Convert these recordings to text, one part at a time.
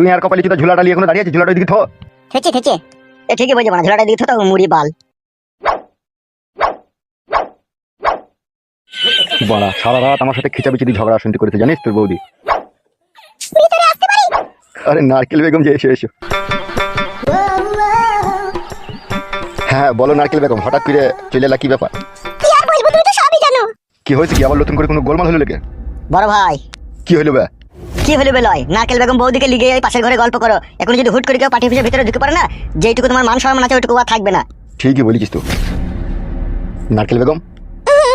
তুই আর কপালি চুদা ঝুলাটা নিয়ে এখনও দাঁড়িয়ে আছে? ঝুলাটা দিকে থো। থেচে থেচে। এ ঠিকই বলছে মানে ঝোলাটা দিতে তো মুড়ি বাল। বাড়া সারা রাত আমার সাথে খিচাবিচিদি ঝগড়া শুনতে করেছে জানিস তোর বৌদি? আরে নারকেল বেগম যে এসে এসো। হ্যাঁ বলো নারকেল বেগম হঠাৎ করে চলে এলা কি ব্যাপার? কি আর বলব তুই তো সবই জানো। কি হয়েছে কি? আবার নতুন করে কোনো গোলমাল হলো লেগে বড় ভাই। কি হলো বে? কি হলো বেলয়? নারকেল বেগম বৌদিকে লিগে এই পাশের ঘরে গল্প করো। এখন যদি হুট করে কেউ পাঠিয়ে পিছিয়ে ভিতরে ঢুকে পারে না যেটুকু তোমার মান সম্মান আছে ওইটুকু আর থাকবে না। ঠিকই বলেছিস তো। নারকেল বেগম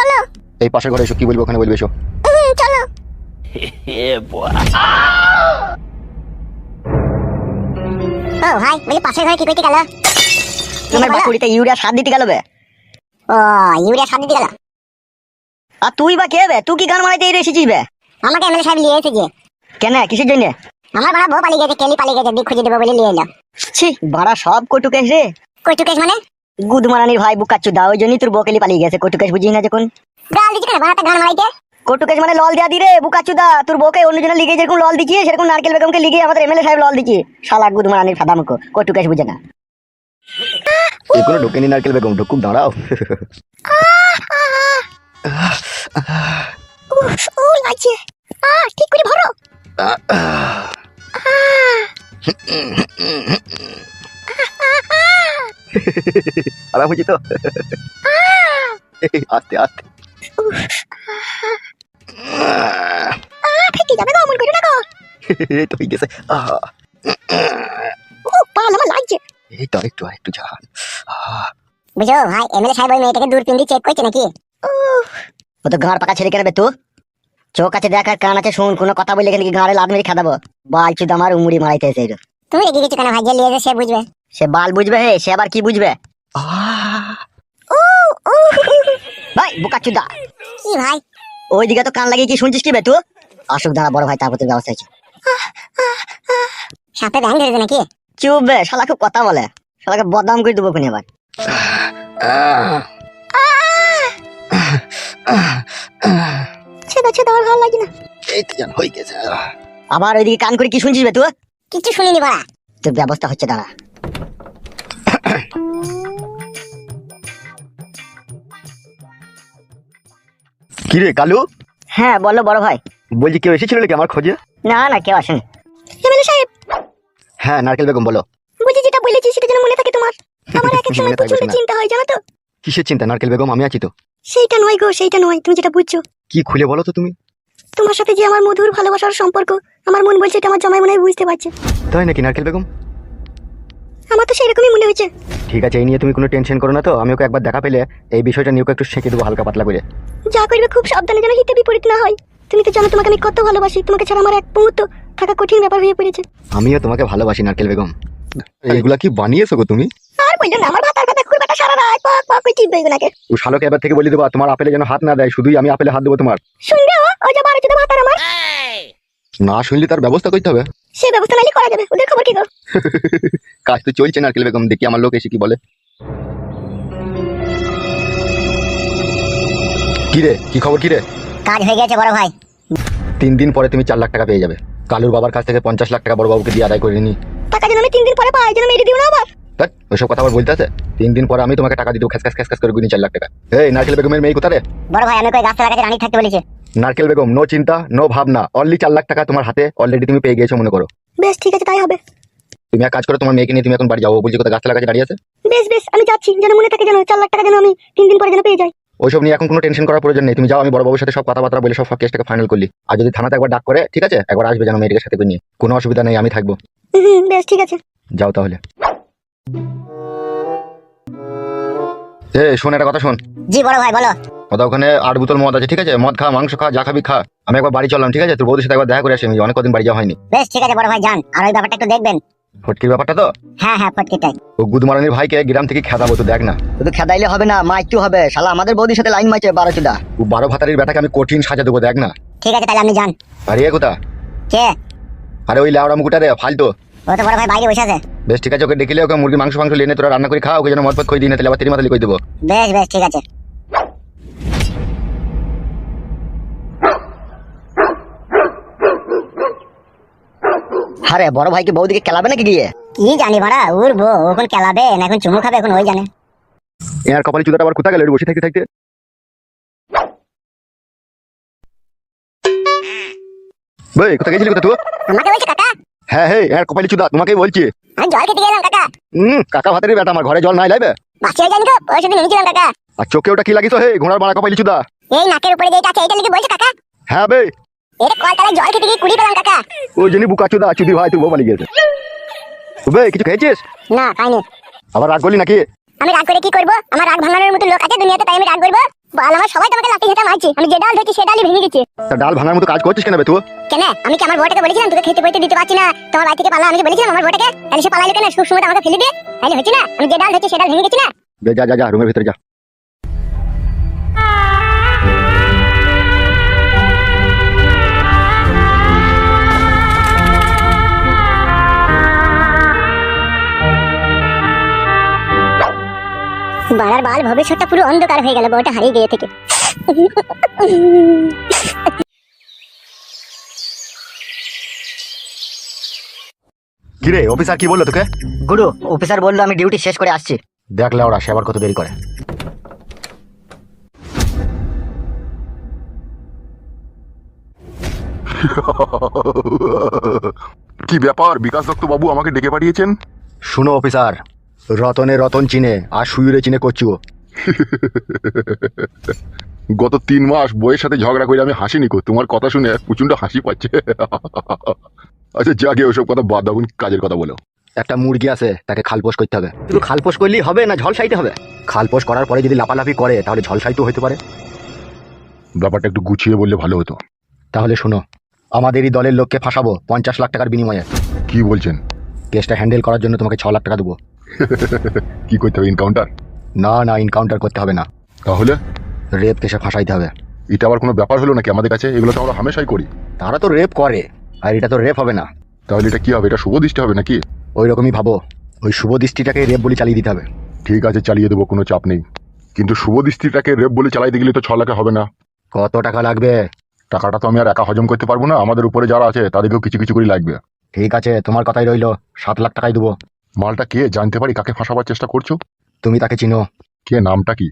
বলো। এই পাশের ঘরে এসো কি বলব ওখানে বলবে এসো। চলো। ও ভাই বলি পাশের ঘরে কি করতে গেল? তোমার বাকুড়িতে ইউরিয়া সার দিতে গেল বে। ও ইউরিয়া সার দিতে গেল। আর তুই বা কে বে? তুই কি গান মারাইতে এই এসেছিস বে? আমাকে এমএলএ সাহেব নিয়ে এসেছে। কেন কিসের জন্য? আমার বড় বউ পালিয়ে গেছে কেলি পালিয়ে গেছে দিক খুঁজে দেবে বলে নিয়ে এলো। ছি বাড়া সব কটুকেশ রে। কটুকেশ মানে? গুদমারানির ভাই বুকাচ্ছু দা ওই জন্যই তোর বকেলি পালিয়ে গেছে কটুকেশ বুঝিস না যখন। গাল দিচ্ছি কেন? বাড়াটা গান মারাইতে কটুকেশ মানে লল দেয়া দি রে বুকাচ্ছু দা তোর বউকে অন্য জনের লিগে যেরকম লল দিচ্ছি সেরকম নারকেল বেগমকে লিগে আমাদের এমএলএ সাহেব লল দিচ্ছি শালা গুদমারানির ফাদামকো কটুকেশ বুঝে না। এই কোনো ঢোকেনি নারকেল বেগম ঢুকুক দাঁড়াও। ও লাগছে আ ঠিক করে ভরো। আরাম হয়েছে তো আস্তে আস্তে। ফেটে যাবে গো অমন করে না গো। এই তো হয়ে গেছে। আহ, ও পাল আমার লাগছে। এই তো একটু একটু ঝাল। আহ, বুঝো ভাই এমএলএ সাহেব ওই মেয়েটাকে দূরবীন দিয়ে চেক করছে নাকি? ও তো গাঁড় পাকা ছেলে কেন তুই চোখ আছে দেখার কান আছে শুন কোনো কথা বললে কিন্তু গাঁড়ে লাদ মেরে খাদাবো? বাল চুদ আমার উমুড়ি মারাইতে এসে তুমি রেগে গেছো কেন ভাই যে লিয়ে সে বুঝবে। সে বাল বুঝবে হে সে আবার কি বুঝবে? ভাই বুকা চুদা। কি ভাই? ওই দিকে তো কান লাগিয়ে কি শুনছিস কি বে তুই? আসুক দাঁড়া বড় ভাই তারপর তোর ব্যবস্থা হয়েছে সাপে ব্যাং ধরেছে নাকি? চুপ বে শালা খুব কথা বলে। শালাকে বদনাম করে দেবো কোন এবার আহ, ছেদা ছেদা আর ভালো লাগে না। এই তো জান হয়ে গেছে। আবার ওইদিকে কান করে কি শুনছিস বে তুই? কিছু শুনিনি বড়া। তোর ব্যবস্থা হচ্ছে দাঁড়া। কি রে কালু? হ্যাঁ বলো বড় ভাই। বলছি কেউ এসেছিল নাকি আমার খোঁজে? না না কেউ আসেনি। এমএলএ সাহেব। হ্যাঁ নারকেল বেগম বলো। বুঝি যেটা বলেছি সেটা যেন মনে থাকে তোমার। আমার এক এক সময় প্রচণ্ড চিন্তা হয় জানো তো। কিসের চিন্তা? নারকেল বেগম আমি আছি তো। সেইটা নয় গো সেইটা নয়। তুমি যেটা বুঝছ কি খুলে বলো তো তুমি? তোমার সাথে যে আমার মধুর ভালোবাসার সম্পর্ক আমার মন বলছে এটা আমার জামাই মনে হয় বুঝতে পারছে। তাই নাকি নারকেল বেগম? আমার তো সেরকমই মনে হয়েছে। ঠিক আছে এই নিয়ে তুমি কোনো টেনশন করো না তো আমি ওকে একবার দেখা পেলে এই বিষয়টা নিয়ে ওকে একটু শেখে দেবো হালকা পাতলা করে। যা করবে খুব সাবধানে যেন হিতে বিপরীত না হয়। তুমি তো জানো তোমাকে আমি কত ভালোবাসি তোমাকে ছাড়া আমার এক মুহূর্ত থাকা কঠিন ব্যাপার হয়ে পড়েছে। আমিও তোমাকে ভালোবাসি নারকেল বেগম। এইগুলা কি বানিয়েছো গো তুমি? আর আমার ভাতার কথা খুব সারা রাত পাক পাক করে টিপবে নাকি? ও শালোকে এবার থেকে বলে দেবো তোমার আপেলে যেন হাত না দেয় শুধুই আমি আপেলে হাত দেবো তোমার। শুনবে ও? ওই যে বারো ভাতার আমার। না শুনলে তার ব্যবস্থা করতে হবে। সে ব্যবস্থা নাইলে করা যাবে ওদের খবর কি গো? কাজ তো চলছে নারকেল বেগম দেখি আমার লোক এসে কি বলে। কি রে কি খবর কি রে? কাজ হয়ে গেছে বড় ভাই। তিন দিন পরে তুমি চার লাখ টাকা পেয়ে যাবে। কালুর বাবার কাছ থেকে পঞ্চাশ লাখ টাকা বড় বাবুকে দিয়ে আদায় করে নি টাকা যেন আমি তিন দিন পরে পাই যেন মেরে দিও না আবার। দেখ ওইসব কথা আবার বলতে আছে? তিন দিন পরে আমি তোমাকে টাকা দেবো খ্যাস খ্যাস খ্যাস খ্যাস করে গুনি চার লাখ টাকা। এই নারকেল বেগমের মেয়ে কোথায় রে বড় ভাই আমি কই গাছতলা কাছে রানী থাকতে বলেছে? নারকেল বেগম নো চিন্তা নো ভাবনা অনলি চার লাখ টাকা তোমার হাতে অলরেডি তুমি পেয়ে গিয়েছো মনে করো। বেশ ঠিক আছে তাই হবে। তুমি এক কাজ করো তোমার মেয়েকে নিয়ে তুমি এখন বাড়ি যাও বলছি কোথায় গাছতলা কাছে দাঁড়িয়ে আছে। বেশ বেশ আমি যাচ্ছি যেন মনে থাকে যেন চার লাখ টাকা যেন আমি তিন দিন পরে যেন পেয়ে যাই। ওইসব নিয়ে এখন কোনো টেনশন করার প্রয়োজন নেই। তুমি যাও আমি বড়বাবুর সাথে সব কথাবার্তা বলে সব কেসটাকে ফাইনাল করলি। আর যদি থানাতে একবার ডাক করে ঠিক আছে? একবার আসবে যেন মেয়েটাকে সাথে নিয়ে। কোনো অসুবিধা নেই আমি থাকব। বেশ ঠিক আছে। যাও তাহলে। এ শোন একটা কথা শোন। জি বড় ভাই বলো। কথা ওখানে আট বোতল মদ আছে ঠিক আছে? মদ খা মাংস খা যা খাবি খা। আমি একবার বাড়ি চললাম ঠিক আছে? তোর বৌদির সাথে একবার দেখা করে আসি আমি অনেক কদিন বাড়ি যাওয়া হয়নি। বেশ ঠিক আছে বড় ভাই যান। আর ওই ব্যাপারটা একটু দেখবেন। ফটকির ব্যাপারটা তো? হ্যাঁ হ্যাঁ ফটকিটাই ও গুদমারানির ভাইকে গ্রাম থেকে খেদাবো তো দেখ না। শুধু খেদাইলে হবে না মাইকটু হবে। শালা আমাদের বৌদির সাথে লাইন মাইছে বারো চুদা ও বারো ভাতারির বেটাকে আমি কঠিন সাজা দেবো দেখ না। ঠিক আছে তাহলে আপনি যান। আরে কোথা? কে? আরে ওই লাউড়া মুকুটা রে ফালতো। ও তো বড় ভাই বাইরে বসে আছে। বেশ ঠিক আছে ওকে দেখিলে ওকে মুরগি মাংস মাংস লিয়ে নে তোরা রান্না করে খা ওকে যেন মদ খই দিই না তাহলে আবার তিরি মাতালি কই দেবো। বেশ বেশ ঠিক আছে। আরে বড় ভাইকে বৌদিকে খেলাবে নাকি গিয়ে? কি জানি ভাড়া উড়বো এখন খেলাবে না এখন চুমু খাবে এখন ওই জানে। এর কপালে চুদাটা আবার কোথায় গেল? বসে থাকতে থাকতে। ভাই কোথায় গেছিলি কোথা তুই? তোমাকে বলছে কাকা? হ্যাঁ হ্যাঁ এর কপালে চুদা তোমাকেই বলছি। আমি জল খেতে গেলাম কাকা। হুম কাকা ভাতেরই বেটা আমার ঘরে জল নাই লাইবে? বাসি হয়ে যায়নি তো ওই সেদিন নিয়েছিলাম কাকা। আর চোখে ওটা কি লাগিস হে? ঘোড়ার মারা কপালে চুদা। এই নাকের উপরে যেটা আছে এটা লিখে বলছে কাকা? হ্যাঁ বে। এটা কলতলায় জল খেতে গিয়ে কুড়ি পেলাম কাকা। ওই জন্য বুকা চুদা চুদি ভাই তুই বলি গেছে। বে কিছু খেয়েছিস? না খাইনি। আবার রাগ করলি নাকি? আমি রাগ করে কি করব? আমার রাগ ভাঙানোর মতো লোক আছে দুনিয়াতে তাই আমি রাগ করব? বল আমার সবাই তোমাকে লাঠি হেঁটে মারছে। আমি যে ডাল ধরছি সে ডালই ভেঙে গেছে। তা ডাল ভাঙার মতো কাজ করছিস কেন বে তুই? কেন? আমি কি আমার বউটাকে বলেছিলাম তোকে খেতে বইতে দিতে পারছি না? তোমার বাড়ি থেকে পালা আমি বলেছিলাম আমার বউটাকে? তাহলে সে পালাইলো কেন? সুখ সময় আমাকে ফেলে দিয়ে তাহলে হচ্ছে না? আমি যে ডাল ধরছি সে ডাল ভেঙে গেছে না? বে যা যা যা রুমের ভিতরে যা। বাল ভবিষ্যৎটা পুরো অন্ধকার হয়ে গেল বউটা হারিয়ে গিয়ে থেকে। কিরে অফিসার কি বলল তোকে? গুরু অফিসার বলল আমি ডিউটি শেষ করে আসছি। দেখলে ওরা সে আবার কত দেরি করে। কি ব্যাপার? বিকাশ দত্ত বাবু আমাকে ডেকে পাঠিয়েছেন? শুনো অফিসার রতনে রতন চিনে আর সুয়ুরে চিনে করছি ও গত তিন মাস বইয়ের সাথে ঝগড়া করে আমি হাসিনি কো তোমার কথা শুনে প্রচণ্ড হাসি পাচ্ছে। আচ্ছা যাকে ওসব কথা বাদ দাও কাজের কথা বলো। একটা মুরগি আছে তাকে খালপোষ করতে হবে। শুধু খালপোষ করলেই হবে না ঝলসাইতে হবে? খালপোষ করার পরে যদি লাফালাফি করে তাহলে ঝলসাইতেও হতে পারে। ব্যাপারটা একটু গুছিয়ে বললে ভালো হতো। তাহলে শোনো আমাদেরই দলের লোককে ফাঁসাবো পঞ্চাশ লাখ টাকার বিনিময়ে। কি বলছেন? কেসটা হ্যান্ডেল করার জন্য তোমাকে ছ লাখ টাকা দেবো। কি করতে হবে এনকাউন্টার না না ইনকাউন্টার করতে হবে না। তাহলে? রেপ কেসে ফাঁসাইতে হবে। এটা আবার কোনো ব্যাপার হলো নাকি আমাদের কাছে? এগুলো তো আমরা হামেশাই করি। তারা তো রেপ করে আর এটা তো রেপ হবে না। তাহলে এটা কি হবে? এটা শুভ দৃষ্টি হবে নাকি? ওই রকমই ভাবো। ওই শুভ দৃষ্টিটাকে রেপ বলে চালিয়ে দিতে হবে। ঠিক আছে চালিয়ে দেবো কোনো চাপ নেই। কিন্তু শুভ দৃষ্টিটাকে রেপ বলে চালাইতে গেলে তো ছ লাখে হবে না। কত টাকা লাগবে? টাকাটা তো আমি আর একা হজম করতে পারব না। আমাদের উপরে যারা আছে তাদেরকেও কিছু কিছু করে লাগবে। ঠিক আছে তোমার কথাই রইল। সাত লাখ টাকাই দেবো। মালটা কে জানতে পারি কাকে ফাঁসাবার চেষ্টা করছ? তুমি তাকে চিনো। কে নামটা কি?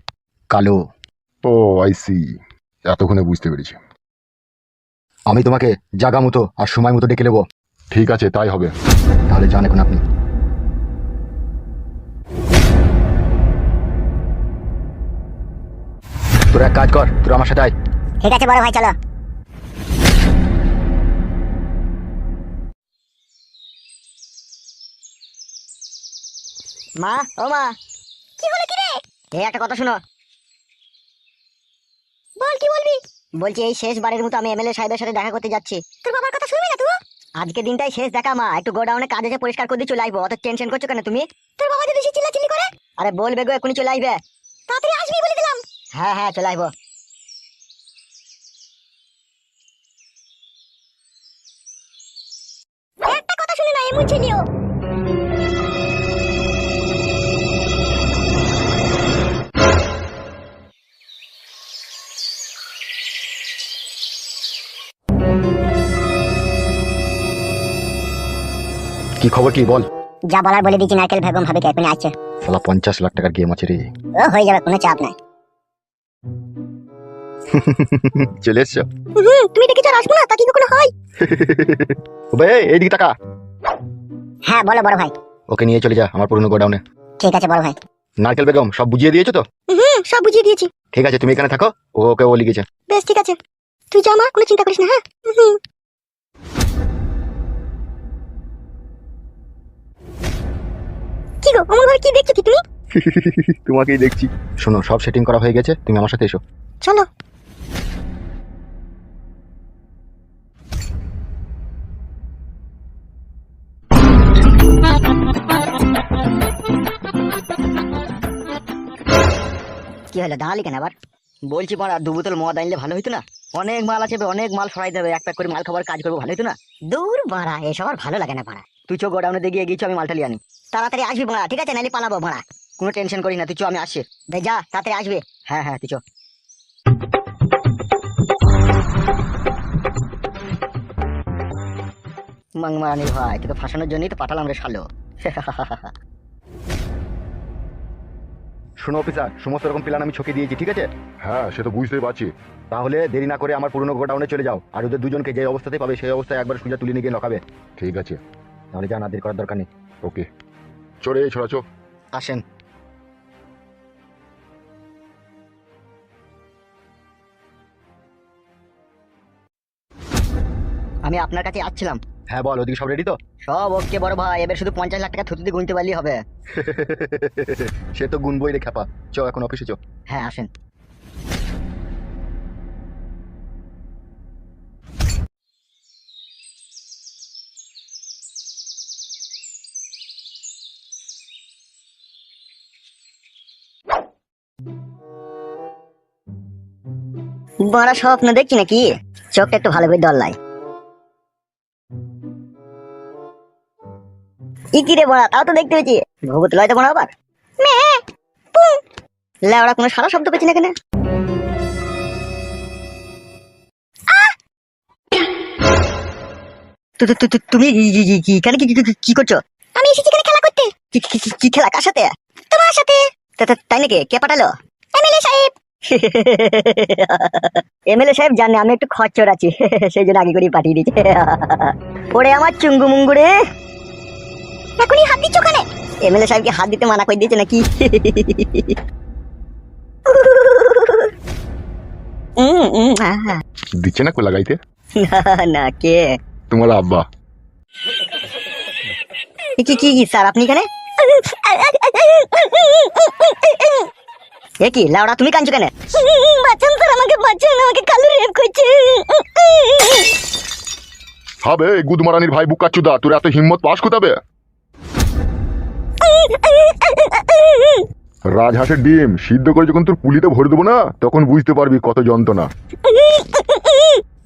কালো। ও আই সি এতক্ষণে বুঝতে পেরেছি। আমি তোমাকে জাগা মতো আর সময় মতো ডেকে নেব। ঠিক আছে তাই হবে। তাহলে যান এখন আপনি। তোর এক কাজ কর তোর আমার সাথে আয়। ঠিক আছে বড় ভাই চলো। মা ও মা। কি হলো কি রে এই একটা কথা শোনো। বল কি বলবি? বলছি এই শেষ বারের মতো আমি এমএলএ সাহেবের সাথে দেখা করতে যাচ্ছি। তোর বাবার কথা শুনবি না তুই? আজকে দিনটাই শেষ দেখা মা। একটু গোডাউনে কাজ আছে পরিষ্কার করে দিয়ে চলে আসব। অত টেনশন করছ কেন তুমি? তোর বাবা যদি চিল্লাচিল্লি করে? আরে বলবে গো এখনই চলে আসবে। তাড়াতাড়ি আসবি বলে দিলাম। হ্যাঁ হ্যাঁ চলে আসব। একটা কথা শুনে না এমন ছিলিও। কি খবর কি বল? যা বলার বলে দিচ্ছি নারকেল বেগম ভাবে কে এখনই আসছে। সালা পঞ্চাশ লাখ টাকার গেম আছে রে। ও হয়ে যাবে কোনো চাপ নাই। চলে এসছো। তুমি আর আসব না তা কি কখনো হয়? বে এইদিকে টাকা হ্যাঁ বলো বড় ভাই। ওকে নিয়ে চলে যা আমার পুরনো গোডাউনে। ঠিক আছে বড় ভাই। নারকেল বেগম সব বুঝিয়ে দিয়েছ তো? হুম সব বুঝিয়ে দিয়েছি। ঠিক আছে তুমি এখানে থাকো ও ওকে ও লিখেছে। বেশ ঠিক আছে। তুই যা মা কোনো চিন্তা করিস না হ্যাঁ? অমন ভাবে কি দেখছ কি তুমি? তোমাকেই দেখছি। শোনো সব সেটিং করা হয়ে গেছে তুমি আমার সাথে এসো। চলো। কি হলো দাঁড়ালি কেন আবার? বলছি পড়া দু বোতল মদ আনলে ভালো হইতো না? অনেক মাল আছে অনেক মাল সরাই দেবে এক প্যাক করে মাল খাবার কাজ করব ভালো হইতো না? দূর বাড়া এসব আর ভালো লাগে না বাড়া তুই চো গোডাউনে দিয়ে গিয়ে গিয়েছো আমি মালটা লিয়ে আনি। তাড়াতাড়ি আসবি ভাড়া ঠিক আছে? নাইলে পালাবো ভাড়া। কোনো টেনশন করি না তুই চো আমি আসছি। বে যা তাড়াতাড়ি আসবি। হ্যাঁ হ্যাঁ তুই চো। মাংমারানির ভাই তোকে ফাঁসানোর জন্যই তো পাঠালাম রে শালো। শোনো অফিসার সমস্ত রকম প্ল্যান আমি ছকে দিয়েছি ঠিক আছে? হ্যাঁ সে তো বুঝতেই পারছি। তাহলে দেরি না করে আমার পুরনো গোডাউনে চলে যাও আর ওদের দুজনকে যে অবস্থাতে পাবে সেই অবস্থায় একবার সুজা তুলে নিয়ে গিয়ে লকাবে ঠিক আছে। তাহলে জানা দেরি করার দরকার নেই। ওকে। চলে এই ছোড়া আসেন। আমি আপনার কাছে আসছিলাম। হ্যাঁ বল ওদিকে সব রেডি তো? সব ওকে বড় ভাই। এবার শুধু পঞ্চাশ লাখ টাকা থুতুতে গুনতে পারলেই হবে। সে তো গুনবই রে খ্যাপা। চ এখন অফিসে চ হ্যাঁ আসেন। বড় স্বপ্ন দেখছি নাকি? চোখটা একটু ভালো করে দল লাই ই কি রে বড়া, তাও তো দেখতে পেয়েছি। ভূত লয় তো বড়া আবার লেওড়া কোনো সারা শব্দ পেয়েছি না কেন? তুমি কি করছ? তাই নাকি? কে পাঠালো? এমএলএ সাহেব জানে আমি একটু খরচর আছি। সেই জন্য আগে করে পাঠিয়ে দিয়েছে। ওরে আমার চুঙ্গু মুঙ্গু রে। এখনই হাত দিচ্ছ ওখানে? এমএলএ সাহেবকে হাত দিতে মানা করে দিয়েছে নাকি? উম, উম, আহা। দিচ্ছে না কো লাগাইতে? না কে? তোমার আব্বা। কি কি কি স্যার আপনি এখানে? এ কি লাউড়া তুমি কাঁদছো কেন? বাঁচান স্যার আমাকে বাঁচান আমাকে কালো রেপ করছে। হবে এই গুদমারানির ভাই বুকাচুদা তোর এত হিম্মত পাস কোথাবে? রাজহাঁসের ডিম সিদ্ধ করে যখন তোর পুলিতে ভরে দেবো না তখন বুঝতে পারবি কত যন্ত্রণা।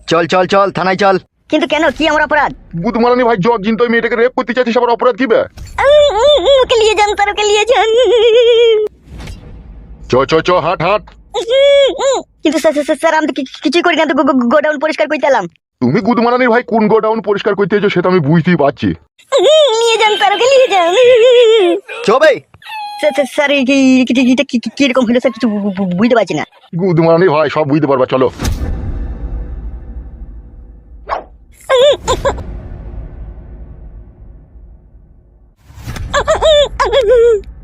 চল চল চল থানায় চল। কিন্তু কেন কি আমার অপরাধ? গুদমারানি ভাই জগ জিন তো ওই মেয়েটাকে রেপ করতে চাচ্ছিস আবার অপরাধ কি বে ওকে নিয়ে যান স্যার ওকে নিয়ে যান। কিন্তু স্যার আমি কিছুই তো গোডাউন পরিষ্কার তুমি গুদমানানি ভাই কোন গোডাউন পরিষ্কার করতে এসেছ সেটা আমি বুঝতেই পারছি। নিয়ে যান নিয়ে যান। স্যার কীরকম স্যার কিছু বুঝতে পারছি না। গুদমানানি ভাই সব বুঝতে পারবা চলো।